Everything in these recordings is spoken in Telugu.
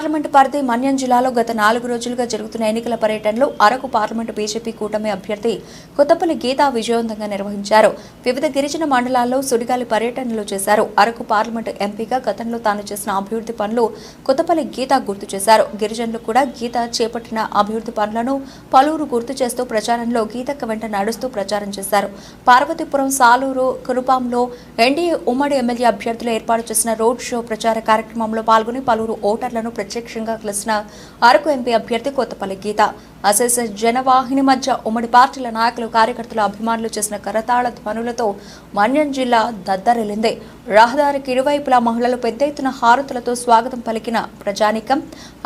పార్లమెంటు పరిధి మన్యం జిల్లాలో గత నాలుగు రోజులుగా జరుగుతున్న ఎన్నికల పర్యటనలో అరకు పార్లమెంటు బీజేపీ కూటమి అభ్యర్థి కొత్తపల్లి గీత విజయవంతంగా నిర్వహించారు. వివిధ గిరిజన మండలాల్లో సుడిగాలి పర్యటనలు చేశారు. అరకు పార్లమెంటు ఎంపీగా గతంలో తాను చేసిన అభివృద్ధి పనులు కొత్తపల్లి గీత గుర్తు చేశారు. గిరిజనులు కూడా గీత చేపట్టిన అభివృద్ధి పనులను పలువురు గుర్తు చేస్తూ ప్రచారంలో గీతక్క వెంట నడుస్తూ ప్రచారం చేశారు. పార్వతీపురం సాలూరు కురుపాంలో ఎన్డీఏ ఉమ్మడి ఎమ్మెల్యే అభ్యర్థులు ఏర్పాటు చేసిన రోడ్ షో ప్రచార కార్యక్రమంలో పాల్గొని పలువురు ఓటర్లను ప్రత్యక్షంగా కలిసిన అరకు ఎంపీ అభ్యర్థి కొత్తపల్లి గీత. అశేష జనవాహిని మధ్య ఉమ్మడి పార్టీల నాయకులు కార్యకర్తలు అభిమానులు చేసిన కరతాళ ధ్వనులతో మన్యం జిల్లా దద్దరిల్లింది. రహదారికి ఇరువైపులా మహిళలు పెద్ద ఎత్తున హారతులతో స్వాగతం పలికిన ప్రజానికం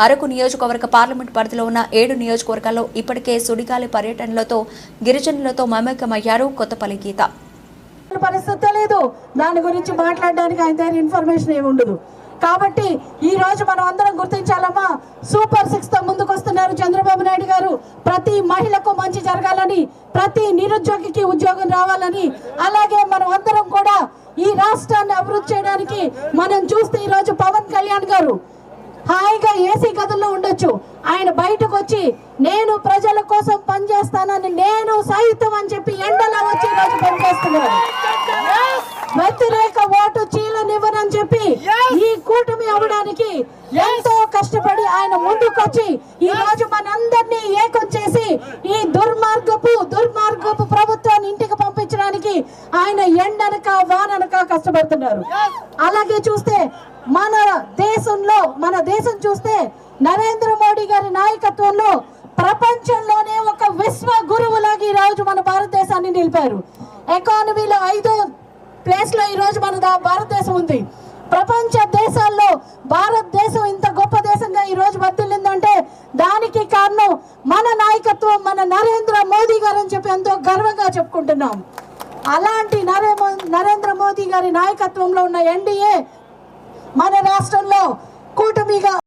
అరకు నియోజకవర్గ పార్లమెంట్ పరిధిలో ఉన్న ఏడు నియోజకవర్గాల్లో ఇప్పటికే సుడిగాలి పర్యటనలతో గిరిజనులతో మమేకమయ్యారు కొత్తపల్లి గీత. పరిస్థితి లేదు. దాని గురించి మాట్లాడడానికి ఆయన దగ్గర ఇన్ఫర్మేషన్ ఏమి ఉండదు కాబట్టి ఈ రోజు మనం అందరం గుర్తించాలమ్మా. సూపర్ సిక్స్తో ముందుకు వస్తున్నారు చంద్రబాబు నాయుడు గారు. ప్రతి మహిళకు మంచి జరగాలని ప్రతి నిరుద్యోగికి ఉద్యోగం రావాలని అలాగే మనం అందరం కూడా ఈ రాష్ట్రాన్ని అభివృద్ధి చేయడానికి మనం చూస్తే ఈ రోజు పవన్ కళ్యాణ్ గారు హాయిగా ఏసీ గదుల్లో ఉండొచ్చు. ఆయన బయటకు వచ్చి నేను ప్రజల కోసం పనిచేస్తానని నేను సాహిత్యం అని చెప్పి ఎండలా వచ్చి ఈరోజు రోజు వ్యతిరేక ఓటు చీలనివ్వనని చెప్పి ఈ కూటమి అవ్వడానికి ఎంతో కష్టపడి ఆయన ముందుకొచ్చి ఈ రోజు మనందరినీ ఏకం చేసి ఈ దుర్మార్గపు దుర్మార్గపు ప్రభుత్వాన్ని ఇంటికి పంపించడానికి ఆయన ఎండనక వాననక కష్టపడుతున్నారు. అలాగే చూస్తే మన దేశంలో మన దేశం చూస్తే నరేంద్ర మోడీ గారి నాయకత్వంలో ప్రపంచంలోనే ఒక విశ్వ గురువులాగా ఈ రోజు మన భారతదేశాన్ని నిలిపారు. ఎకానమీలో ఐదో ప్లేస్లో ఈ రోజు మన భారతదేశం ఉంది. ప్రపంచ దేశాల్లో భారతదేశం ఇంత గొప్ప దేశంగా ఈ రోజు వర్తిల్లిందంటే దానికి కారణం మన నాయకత్వం మన నరేంద్ర మోదీ గారు అని చెప్పి ఎంతో గర్వంగా చెప్పుకుంటున్నాం. అలాంటి నరేమో నరేంద్ర మోదీ గారి నాయకత్వంలో ఉన్న ఎన్డీఏ మన రాష్ట్రంలో కూటమిగా